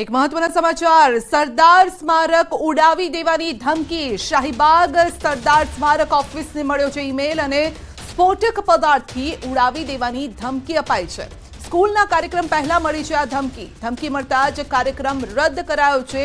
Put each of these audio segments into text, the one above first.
એક મહત્વના સમાચાર. સરદાર સ્મારક ઉડાવી દેવાની ધમકી. શાહીબાગ સરદાર સ્મારક ઓફિસને મળ્યો છે ઈમેલ અને સ્ફોટક પદાર્થથી ઉડાવી દેવાની ધમકી અપાઈ છે. સ્કૂલના કાર્યક્રમ પહેલા મળી છે આ ધમકી. ધમકી મળતા જ કાર્યક્રમ રદ કરાયો છે.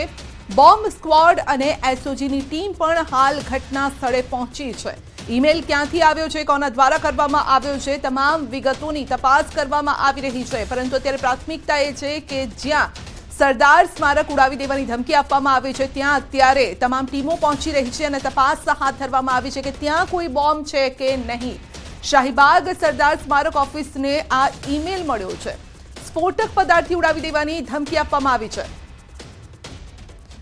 બોમ્બ સ્ક્વોડ અને એસઓજીની ટીમ પણ હાલ ઘટના સ્થળે પહોંચી છે. ઈમેલ ક્યાંથી આવ્યો છે, કોના દ્વારા કરવામાં આવ્યો છે, તમામ વિગતોની તપાસ કરવામાં આવી રહી છે. પરંતુ અત્યારે પ્રાથમિકતા એ છે કે જ્યાં સરદાર સ્મારક ઉડાવી દેવાની ધમકી આપવામાં આવી છે. ત્યાં અત્યારે તમામ ટીમો પહોંચી રહી છે અને તપાસ હાથ ધરવામાં આવી છે કે ત્યાં કોઈ બોમ્બ છે કે નહીં. શાહીબાગ સરદાર સ્મારક ઓફિસને આ ઈમેલ મળ્યો છે. સ્ફોટક પદાર્થથી ઉડાવી દેવાની ધમકી આપવામાં આવી છે.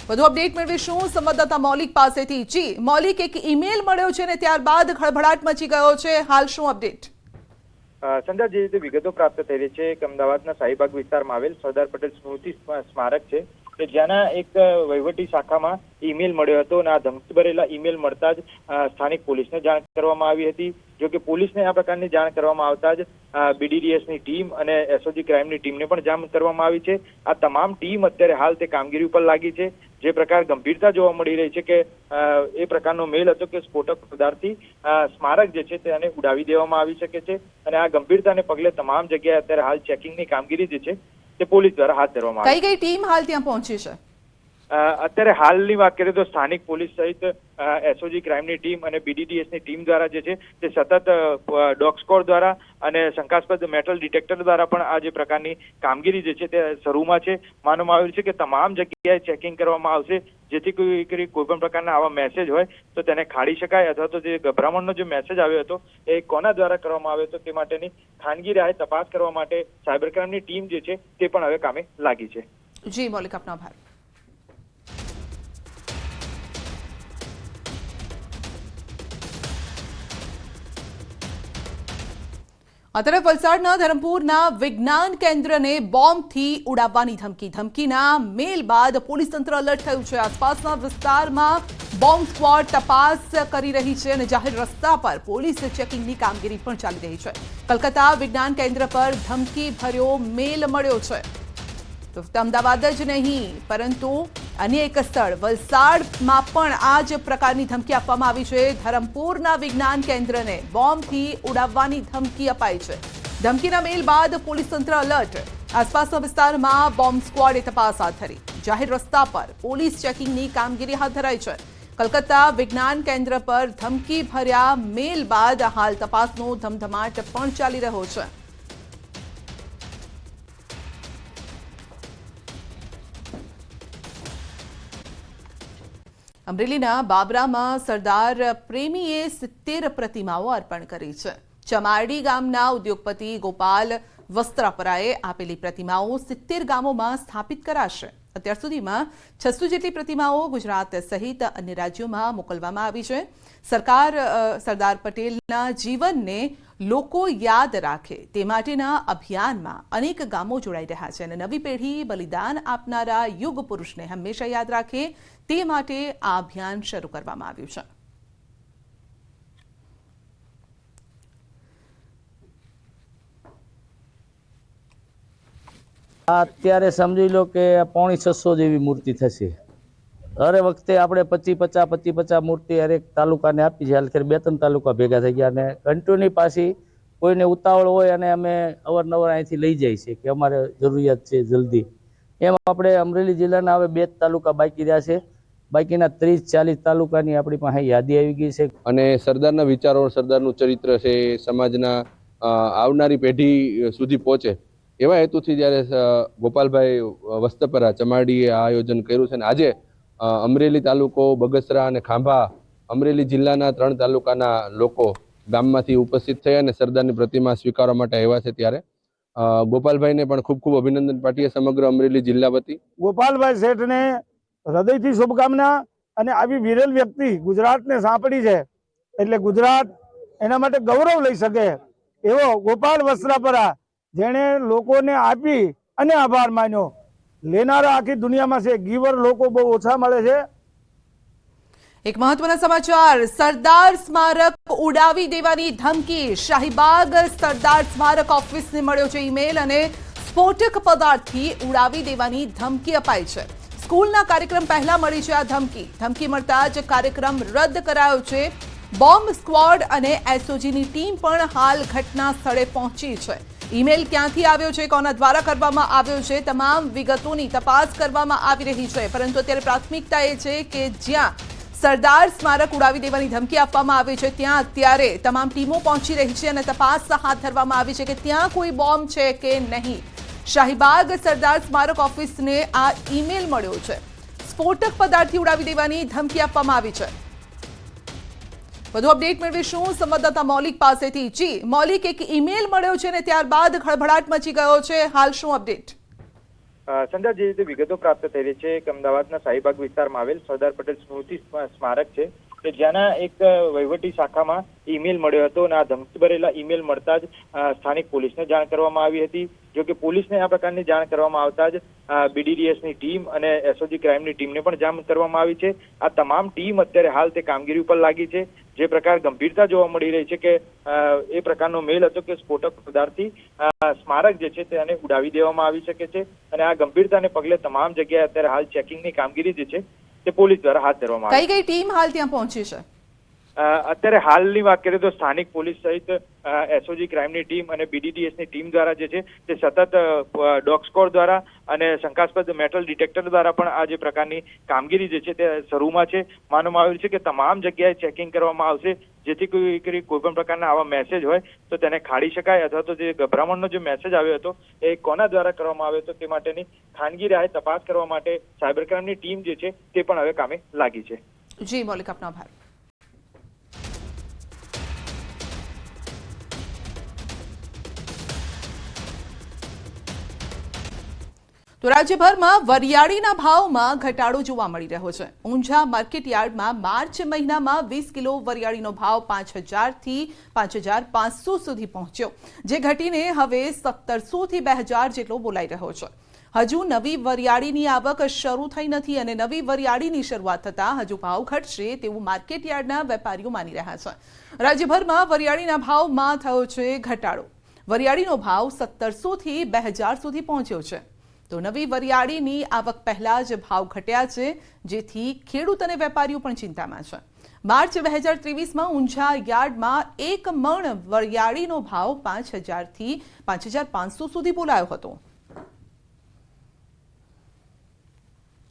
વધુ અપડેટ મેળવીશું. સંવાદદાતા મૌલિક પાસેથી જી, મૌલિક, એક ઈમેલ મળ્યો છે અને ત્યારબાદ ખળભળાટ મચી ગયો છે. હાલ શું અપડેટ? સંધ્યા જે રીતે વિગતો પ્રાપ્ત થઈ રહી છે કે અમદાવાદના શાહીબાગ વિસ્તારમાં આવેલ સરદાર પટેલ સ્મૃતિ સ્મા- સ્મારક છે. કે જ્યાંના એક વહીવટી શાખામાં ઈમેલ મળ્યો હતો અને આ ધમકી ભરેલા ઈમેલ મળતા જ સ્થાનિક પોલીસને જાણ કરવામાં આવી હતી. જો કે પોલીસને આ પ્રકારની જાણ કરવામાં આવતા જ બીડીડીએસની ટીમ અને એસઓજી ક્રાઇમની ટીમને પણ જાણ કરવામાં આવી છે. આ તમામ ટીમ અત્યારે હાલ તે કામગીરી ઉપર લાગી છે. જે પ્રકાર ગંભીરતા જોવા મળી રહી છે કે એ પ્રકારનો મેલ હતો કે સ્ફોટક પદાર્થથી સ્મારક જે છે તેને ઉડાવી દેવામાં આવી શકે છે. અને આ ગંભીરતાને પગલે તમામ જગ્યાએ અત્યારે હાલ ચેકિંગની કામગીરી જે છે તે પોલીસ દ્વારા હાથ ધરવામાં આવી કઈ કઈ ટીમ હાલ ત્યાં પહોંચી છે? અત્યારે હાલની વાત કરીએ તો સ્થાનિક પોલીસ સહિત એસઓજી ક્રાઇમની ટીમ અને બીડીડીએસની ટીમ દ્વારા જે છે તે સતત ડોગ સ્કોર દ્વારા અને શંકાસ્પદ મેટલ ડિટેક્ટર દ્વારા પણ આ જે પ્રકારની કામગીરી જે છે તે શરૂમાં છે, માનવામાં આવ્યું છે કે તમામ જગ્યાએ ચેકિંગ કરવામાં આવશે, જેથી કોઈ કોઈ પણ પ્રકારના આવા મેસેજ હોય તો તેને ખાડી શકાય અથવા તો જે ગભરામણનો જે મેસેજ આવ્યો હતો એ કોના દ્વારા કરવામાં આવ્યો હતો તે માટેની ખાનગી રાહે તપાસ કરવા માટે સાયબર ક્રાઇમની ટીમ જે છે તે પણ હવે કામે લાગી છે. જી, મૌલિક આપનો આભાર. આ તરફ વલસાડના ધરમપુરના વિજ્ઞાન કેન્દ્રને બોમ્બથી ઉડાવવાની ધમકી. ધમકીના મેલ બાદ પોલીસ તંત્ર અલર્ટ થયું છે. આસપાસના વિસ્તારમાં બોમ્બ સ્ક્વોડ તપાસ કરી રહી છે અને જાહેર રસ્તા પર પોલીસ ચેકિંગની કામગીરી પણ ચાલી રહી છે. કલકત્તા વિજ્ઞાન કેન્દ્ર પર ધમકી ભર્યો મેલ મળ્યો છે. તો અમદાવાદ જ નહીં, પરંતુ અન્ય એક સ્થળ. વલસાડમાં પણ આ જ પ્રકારની ધમકી આપવામાં આવી છે. ધરમપુરના વિજ્ઞાન કેન્દ્રને બોમ્બથી ઉડાવવાની ધમકી અપાઈ છે. ધમકીના મેલ બાદ પોલીસ તંત્ર અલર્ટ. આસપાસના વિસ્તારમાં બોમ્બ સ્ક્વોડે તપાસ હાથ ધરી. જાહેર રસ્તા પર પોલીસ ચેકિંગની કામગીરી હાથ ધરાઈ છે. કલકત્તા વિજ્ઞાન કેન્દ્ર પર ધમકી ભર્યા મેલ બાદ હાલ તપાસનો ધમધમાટ પણ ચાલી રહ્યો છે. અમરેલીના બાબરામાં સરદાર પ્રેમીએ સિત્તેર પ્રતિમાઓ અર્પણ કરી છે. ચમારડી ગામના ઉદ્યોગપતિ ગોપાલ વસ્ત્રાપરાએ આપેલી પ્રતિમાઓ સિત્તેર ગામોમાં સ્થાપિત કરાશે. અત્યાર સુધીમાં છસો જેટલી પ્રતિમાઓ ગુજરાત સહિત અન્ય રાજ્યોમાં મોકલવામાં આવી છે. સરકાર સરદાર પટેલના જીવનને લોકો યાદ રાખે તે માટેના અભિયાનમાં અનેક ગામો જોડાઈ રહ્યા છે અને નવી પેઢી બલિદાન આપનારા યુગ પુરુષને હંમેશા યાદ રાખે તે માટે આ અભિયાન શરૂ કરવામાં આવ્યું છે. અત્યારે સમજી લો કે પોણી છસો જેવી મૂર્તિ થશે. હરે વખતે આપણે પચી પચાસ પચી પચાસ મૂર્તિ હરેક તાલુકાને આપી છે. હાલખેર બે ત્રણ તાલુકા ભેગા થઈ ગયા અને કન્ટિન્યુ પાછી કોઈને ઉતાવળ હોય અને અમે અવારનવાર અહીંથી લઈ જાય છે કે અમારે જરૂરિયાત છે જલ્દી. એમ આપણે અમરેલી જિલ્લાના હવે બે તાલુકા બાકી રહ્યા છે. બાકીના ત્રીસ, ચાલીસ તાલુકાની આપણી પાસે યાદી આવી ગઈ છે. અને સરદારના વિચારો, સરદારનું ચરિત્ર છે સમાજના આવનારી પેઢી સુધી પહોંચે. એવા હેતુથી જ્યારે ગોપાલભાઈ વસ્તપરા ચમાડીએ આ આયોજન કર્યું છે અને આજે અમરેલી તાલુકો, બગસરા અને ખાંભા, અમરેલી જિલ્લાના ત્રણ તાલુકાના લોકો ગામમાંથી ઉપસ્થિત થયા અને સરદારની પ્રતિમા સ્વીકારવા માટે આવ્યા છે ત્યારે. ગોપાલભાઈને પણ ખૂબ ખૂબ અભિનંદન પાઠવીએ સમગ્ર અમરેલી જિલ્લા વતી. ગોપાલભાઈ શેઠને હૃદયથી શુભકામના અને આવી વિરલ વ્યક્તિ ગુજરાતને સાંપડી છે. એટલે ગુજરાત એના માટે ગૌરવ લઈ શકે એવો ગોપાલ વસ્ત્રાપરા જેણે લોકોને આપી અને આભાર માન્યો. લેનારા આખી દુનિયામાં છે. ગીવર લોકો બહુ ઓછા મળે છે. એક મહત્વના સમાચાર, સરદાર સ્મારક ઉડાવી દેવાની ધમકી. શાહીબાગ સરદાર સ્મારક ઓફિસને મળ્યો છે ઈમેલ અને સ્ફોટક પદાર્થથી ઉડાવી દેવાની ધમકી અપાઈ છે. સ્કૂલના કાર્યક્રમ પહેલા મળી છે આ ધમકી. ધમકી મળતા જ કાર્યક્રમ રદ કરાયો છે. બોમ્બ સ્ક્વોડ અને એસઓજીની ટીમ પણ હાલ ઘટના સ્થળે પહોંચી છે. ઈમેલ ક્યાંથી આવ્યો છે, કોના દ્વારા કરવામાં આવ્યો છે, તમામ વિગતોની તપાસ કરવામાં આવી રહી છે. પરંતુ અત્યારે પ્રાથમિકતા એ છે કે જ્યાં સરદાર સ્મારક ઉડાવી દેવાની ધમકી આપવામાં આવી છે, ત્યાં અત્યારે તમામ ટીમો પહોંચી રહી છે અને તપાસ હાથ ધરવામાં આવી છે કે ત્યાં કોઈ બોમ્બ છે કે નહીં. શાહીબાગ સરદાર સ્મારક ઓફિસને આ ઈમેલ મળ્યો છે. સ્ફોટક પદાર્થથી ઉડાવી દેવાની ધમકી આપવામાં આવી છે. વધુ અપડેટ મેળવીશું. સંવાદદાતા મૌલિક પાસેથી જી, મૌલિક, એક ઈમેલ મળ્યો છે અને ત્યારબાદ ખળભળાટ મચી ગયો છે. હાલ શું અપડેટ? સંધ્યા જે રીતે વિગતો પ્રાપ્ત થઈ રહી છે કે અમદાવાદના શાહીબાગ વિસ્તારમાં આવેલ સરદાર પટેલ સ્મૃતિ સ્મારક છે, કે જ્યાંના એક વહીવટી શાખામાં ઈમેલ મળ્યો હતો અને આ ધમકી ભરેલા ઈમેલ મળતા જ સ્થાનિક પોલીસને જાણ કરવામાં આવી હતી. જો કે પોલીસને આ પ્રકારની જાણ કરવામાં આવતા જ બીડીડીએસની ટીમ અને એસઓજી ક્રાઇમની ટીમને પણ જાણ કરવામાં આવી છે. આ તમામ ટીમ અત્યારે હાલ તે કામગીરી ઉપર લાગી છે. જે પ્રકાર ગંભીરતા જોવા મળી રહી છે કે એ પ્રકારનો મેલ હતો કે સ્ફોટક પદાર્થથી સ્મારક જે છે તેને ઉડાવી દેવામાં આવી શકે છે અને આ ગંભીરતાને પગલે તમામ જગ્યાએ અત્યારે હાલ ચેકિંગની કામગીરી જે છે તે પોલીસ દ્વારા હાથ ધરવામાં આવી કઈ કઈ ટીમ હાલ ત્યાં પહોંચી છે? અત્યારે હાલની વાત કરીએ તો સ્થાનિક પોલીસ સહિત એસઓજી ક્રાઇમની ટીમ અને બીડીડીએસની ટીમ દ્વારા જે છે તે સતત ડોગ દ્વારા અને શંકાસ્પદ મેટલ ડિટેક્ટર દ્વારા પણ આ જે પ્રકારની કામગીરી જે છે તે શરૂમાં છે. માનવામાં આવ્યું છે કે તમામ જગ્યાએ ચેકિંગ કરવામાં આવશે. જેથી કોઈ કોઈ પણ પ્રકારના આવા મેસેજ હોય તો તેને ખાડી શકાય અથવા તો જે ગભરામણનો જે મેસેજ આવ્યો હતો એ કોના દ્વારા કરવામાં આવ્યો હતો તે માટેની ખાનગી રાહે તપાસ કરવા માટે સાયબર ક્રાઇમની ટીમ જે છે તે પણ હવે કામે લાગી છે. જી, મૌલિક આપનો આભાર. તો રાજ્યભરમાં વરિયાળીના ભાવમાં ઘટાડો જોવા મળી રહ્યો છે. ઊંઝા માર્કેટ યાર્ડમાં માર્ચ મહિનામાં વીસ કિલો વરિયાળીનો ભાવ પાંચ હજારથી પાંચ હજાર પાંચસો સુધી પહોંચ્યો, જે ઘટીને હવે સત્તરસોથી બે હજાર જેટલો બોલાઈ રહ્યો છે. હજુ નવી વરિયાળીની આવક શરૂ થઈ નથી અને નવી વરિયાળીની શરૂઆત થતાં હજુ ભાવ ઘટશે તેવું માર્કેટ યાર્ડના વેપારીઓ માની રહ્યા છે. રાજ્યભરમાં વરિયાળીના ભાવમાં થયો છે ઘટાડો. વરિયાળીનો ભાવ સત્તરસોથી બે હજાર સુધી પહોંચ્યો છે. તો નવી વરિયાળીની આવક પહેલા જ ભાવ ઘટ્યા છે, જેથી ખેડૂત અને વેપારીઓ પણ ચિંતામાં છે. માર્ચ બે હજાર ત્રેવીસમાં ઊંઝા યાર્ડમાં એક મણ વરિયાળીનો ભાવ પાંચ હજારથી પાંચ હજાર પાંચસો સુધી બોલાયો હતો.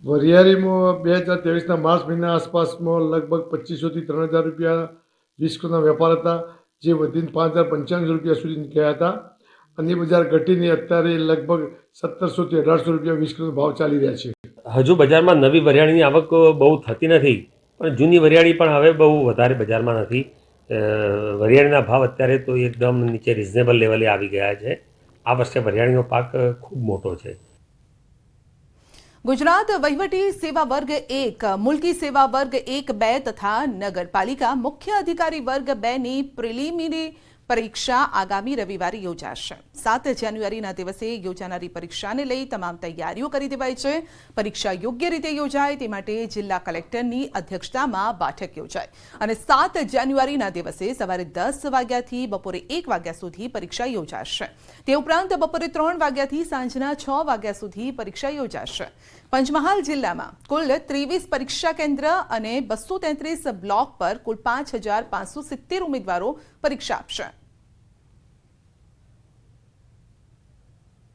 વરિયાળીમાં બે હજાર ત્રેવીસના માર્ચ મહિના આસપાસમાં લગભગ પચીસોથી ત્રણ હજાર રૂપિયા વીસ વેપાર હતા, જે વધીને પાંચ હજાર પંચાણું રૂપિયા સુધી ગયા હતા. અને બજાર ઘટીને અત્યારે લગભગ સત્તરસોથી અઢારસો રૂપિયા વીસ કિલોનો ભાવ ચાલી રહ્યા છે. હજુ બજારમાં નવી વરિયાળીની આવક બહુ થતી નથી પણ જૂની વરિયાળી પણ હવે બહુ વધારે બજારમાં નથી. અ, વરિયાળીના ભાવ અત્યારે તો એકદમ નીચે રિઝનેબલ લેવલે આવી ગયા છે. આ વર્ષે વરિયાળીનો પાક ખૂબ મોટો છે. ગુજરાત વહીવટી સેવા વર્ગ એક મુલકી સેવા વર્ગ એક બે તથા નગરપાલિકા મુખ્ય અધિકારી વર્ગ બેની પ્રિલિમિનરી પરીક્ષા આગામી રવિવારે યોજાશે. સાત જાન્યુઆરીના દિવસે યોજાનારી પરીક્ષાને લઈ તમામ તૈયારીઓ કરી દેવાઈ છે. પરીક્ષા યોગ્ય રીતે યોજાય તે માટે જિલ્લા કલેક્ટરની અધ્યક્ષતામાં બેઠક યોજાય અને સાત જાન્યુઆરીના દિવસે સવારે દસ વાગ્યાથી બપોરે એક વાગ્યા સુધી પરીક્ષા યોજાશે. તે ઉપરાંત બપોરે ત્રણ વાગ્યાથી સાંજના છ વાગ્યા સુધી પરીક્ષા યોજાશે. પંચમહાલ જિલ્લામાં કુલ ત્રેવીસ પરીક્ષા કેન્દ્ર અને બસો બ્લોક પર કુલ પાંચ હજાર પાંચસો સિત્તેર ઉમેદવારો પરીક્ષા આપશે.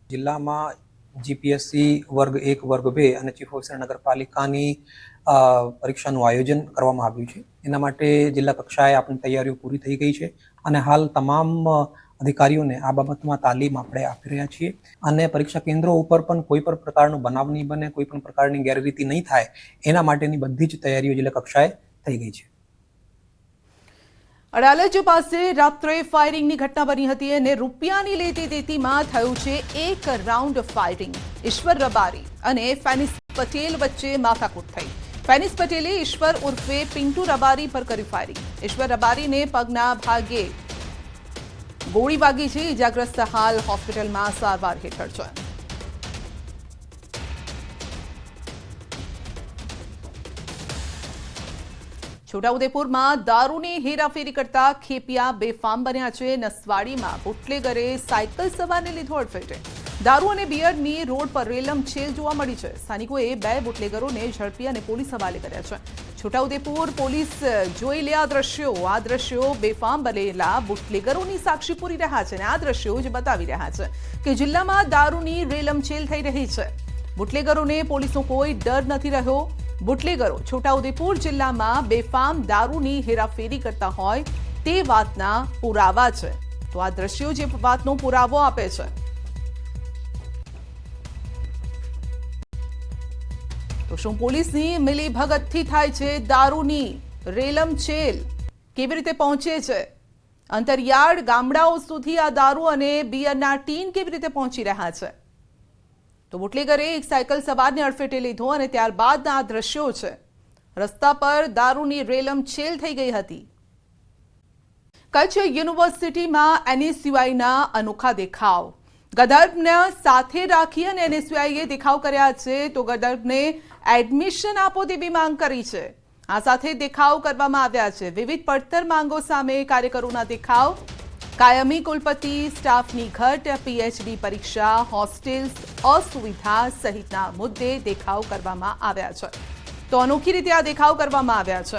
જિલ્લામાં જીપીએસસી વર્ગ એક, વર્ગ બે અને ચીફ ઓફિસર નગરપાલિકાની પરીક્ષાનું આયોજન કરવામાં આવ્યું છે. એના માટે જિલ્લા કક્ષાએ આપણી તૈયારીઓ પૂરી થઈ ગઈ છે અને હાલ તમામ અધિકારીઓને આ બાબતમાં તાલીમ આપણે આપી રહ્યા છીએ. અને પરીક્ષા કેન્દ્રો ઉપર પણ કોઈ પણ પ્રકારનો બનાવ નહીં બને, કોઈ પણ પ્રકારની ગેરરીતિ નહીં થાય, એના માટેની બધી જ તૈયારીઓ જિલ્લા કક્ષાએ થઈ ગઈ છે. અડાલજ પાસે રાત્રે ફાયરિંગની ઘટના બની હતી અને રૂપિયાની લેતી દેતીમાં થયું છે એક રાઉન્ડ ફાયરિંગ ઈશ્વર રબારી અને ફેનિસ પટેલ વચ્ચે માથાકૂટ થઈ. ફેનિસ પટેલે ઈશ્વર ઉર્ફે પિન્ટુ રબારી પર કર્યું ફાયરિંગ ઈશ્વર રબારીને પગના ભાગે ગોળી વાગી છે. ઇજાગ્રસ્ત હાલ હોસ્પિટલમાં સારવાર હેઠળ છે. છોટાઉદેપુરમાં દારૂની હેરાફેરી કરતા ખેપિયા બેફામ બન્યા છે. નસવાડીમાં બુટલેગરે સાયકલ સવારને લીધો અડફેટે. દારૂ અને બિયરની રોડ પર રેલમ છેલ જોવા મળી છે. સ્થાનિકોએ બે બુટલેગરોને ઝડપી અને પોલીસ હવાલે કર્યા છે. છોટાઉદેપુર પોલીસ જોઈ લે આ દ્રશ્યો. આ દ્રશ્યો બેફામ બનેલા બુટલેગરોની સાક્ષી પૂરી રહ્યા છે અને આ દ્રશ્યો જ બતાવી રહ્યા છે કે જિલ્લામાં દારૂની રેલમછેલ થઈ રહી છે. બુટલેગરોને પોલીસનો કોઈ ડર નથી રહ્યો. બુટલેગરો છોટાઉદેપુર જિલ્લામાં બેફામ દારૂની હેરાફેરી કરતા હોય તે વાતના પુરાવા છે. તો આ દ્રશ્યો જે વાતનો પુરાવો આપે છે. તો શું પોલીસની મિલી ભગતથી થાય છે દારૂની રેલમ છેલ કેવી રીતે પહોંચે છે? અંતરિયાળ ગામડાઓ સુધી આ દારૂ અને બિયરના ટીન કેવી રીતે પહોંચી રહ્યા છે? તો બુટલેગરે એક સાયકલ સવારને અડફેટે લીધો અને ત્યારબાદ આ દ્રશ્યો છે. રસ્તા પર દારૂની રેલમ છેલ થઈ ગઈ હતી. કચ્છ યુનિવર્સિટીમાં એનએસયુઆઈના અનોખા દેખાવ. ગદર્ભને સાથે રાખી અને એનએસયુઆઈએ દેખાવ કર્યા છે તો ગદર્ભને એડમિશન આપો તેવી માંગ કરી છે. આ સાથે દેખાવ કરવામાં આવ્યા છે. વિવિધ પડતર માંગો સામે કાર્યકરોના દેખાવ. કાયમી કુલપતિ, સ્ટાફની ઘટ, પીએચડી પરીક્ષા, હોસ્ટેલ્સ અસુવિધા સહિતના મુદ્દે દેખાવ કરવામાં આવ્યા છે. તો અનોખી રીતે આ દેખાવ કરવામાં આવ્યા છે.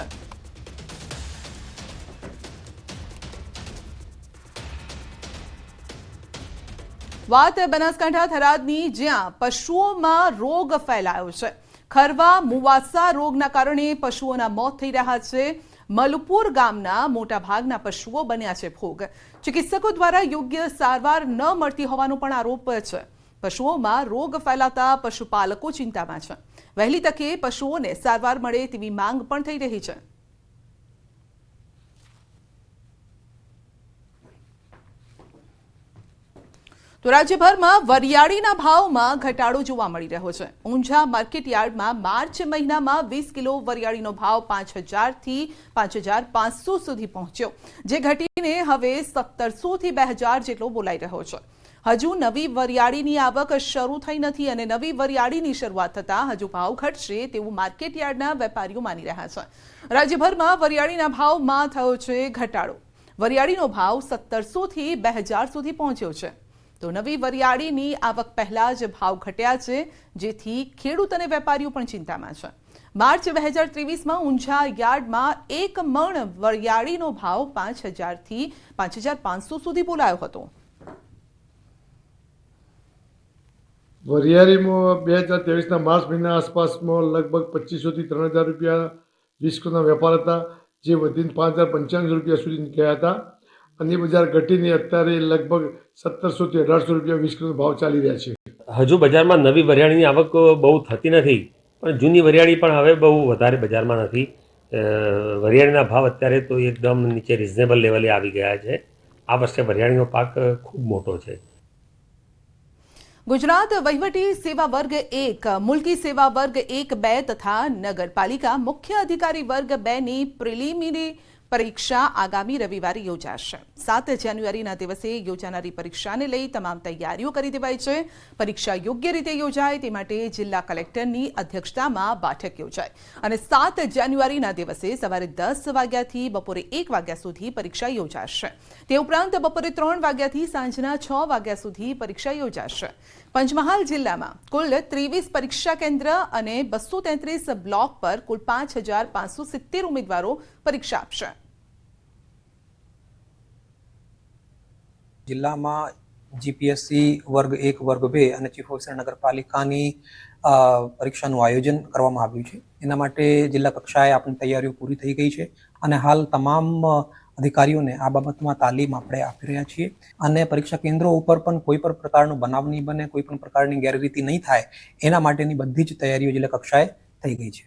વાત બનાસકાંઠા થરાદની, જ્યાં પશુઓમાં રોગ ફેલાયો છે. ખરવા, મુવાસા રોગના કારણે પશુઓના મોત થઈ રહ્યા છે. મલપુર ગામના મોટા ભાગના પશુઓ બન્યા છે ભોગ. ચિકિત્સકો દ્વારા યોગ્ય સારવાર ન મળતી હોવાનો પણ આરોપ છે. પશુઓમાં રોગ ફેલાતા પશુપાલકો ચિંતામાં છે. વહેલી તકે પશુઓને સારવાર મળે તેવી માંગ પણ થઈ રહી છે. તો રાજ્યભરમાં વરિયાળીના ભાવમાં ઘટાડો જોવા મળી રહ્યો છે. ઊંઝા માર્કેટ યાર્ડમાં માર્ચ મહિનામાં વીસ કિલો વરિયાળીનો ભાવ પાંચ હજારથી પાંચ હજાર પાંચસો સુધી પહોંચ્યો, જે ઘટીને હવે સત્તરસોથી બે હજાર જેટલો બોલાઈ રહ્યો છે. હજુ નવી વરિયાળીની આવક શરૂ થઈ નથી અને નવી વરિયાળીની શરૂઆત થતાં હજુ ભાવ ઘટશે તેવું માર્કેટ યાર્ડના વેપારીઓ માની રહ્યા છે. રાજ્યભરમાં વરિયાળીના ભાવમાં થયો છે ઘટાડો. વરિયાળીનો ભાવ સત્તરસોથી બે હજાર સુધી પહોંચ્યો છે. તો નવી વરિયાળીની આવક પહેલા જ ભાવ ઘટ્યા છે, જેથી ખેડૂત અને વેપારીઓ પણ ચિંતામાં છે. માર્ચ બે હજાર ત્રેવીસમાં ઊંઝા યાર્ડમાં એક મણ વરિયાળીનો ભાવ પાંચ હજારથી પાંચ હજાર પાંચસો સુધી બોલાયો હતો. વરિયાળીમાં બે હજાર ત્રેવીસના માર્ચ મહિના આસપાસમાં લગભગ પચીસોથી ત્રણ હજાર રૂપિયા વીસ વેપાર હતા, જે વધીને પાંચ હજાર પંચાણું રૂપિયા સુધી ગયા હતા. અને બજાર ઘટીને અત્યારે લગભગ સત્તરસોથી અઢારસો રૂપિયા વીસ કિલો ભાવ ચાલી રહ્યા છે. હજુ બજારમાં નવી વરિયાળીની આવક બહુ થતી નથી પણ જૂની વરિયાળી પણ હવે બહુ વધારે બજારમાં નથી. વરિયાળીના ભાવ અત્યારે તો એકદમ નીચે રિઝનેબલ લેવલે આવી ગયા છે. આ વર્ષે વરિયાળીનો પાક ખૂબ મોટો છે. ગુજરાત વહીવટી સેવા વર્ગ એક મુલકી સેવા વર્ગ એક બે તથા નગરપાલિકા મુખ્ય અધિકારી વર્ગ બેની પ્રિલિમિનરી પરીક્ષા આગામી રવિવારે યોજાશે. સાત જાન્યુઆરીના દિવસે યોજાનારી પરીક્ષાને લઈ તમામ તૈયારીઓ કરી દેવાઈ છે. પરીક્ષા યોગ્ય રીતે યોજાય તે માટે જિલ્લા કલેક્ટરની અધ્યક્ષતામાં બેઠક યોજાય અને સાત જાન્યુઆરીના દિવસે સવારે દસ વાગ્યાથી બપોરે એક વાગ્યા સુધી પરીક્ષા યોજાશે. તે ઉપરાંત બપોરે ત્રણ વાગ્યાથી સાંજના છ વાગ્યા સુધી પરીક્ષા યોજાશે. પંચમહાલ જિલ્લામાં કુલ ત્રેવીસ પરીક્ષા કેન્દ્ર અને બસો તેત્રીસ બ્લોક પર કુલ પાંચ હજાર પાંચસો સિત્તેર ઉમેદવારો પરીક્ષા આપશે. જિલ્લામાં જીપીએસસી વર્ગ એક, વર્ગ બે અને ચીફ ઓફિસર નગરપાલિકાની પરીક્ષાનું આયોજન કરવામાં આવ્યું છે. એના માટે જિલ્લા કક્ષાએ આપણી તૈયારીઓ પૂરી થઈ ગઈ છે અને હાલ તમામ અધિકારીઓને આ બાબતમાં તાલીમ આપણે આપી રહ્યા છીએ. અને પરીક્ષા કેન્દ્રો ઉપર પણ કોઈ પણ પ્રકારનો બનાવ નહીં બને, કોઈ પણ પ્રકારની ગેરરીતિ નહીં થાય, એના માટેની બધી જ તૈયારીઓ જિલ્લા કક્ષાએ થઈ ગઈ છે.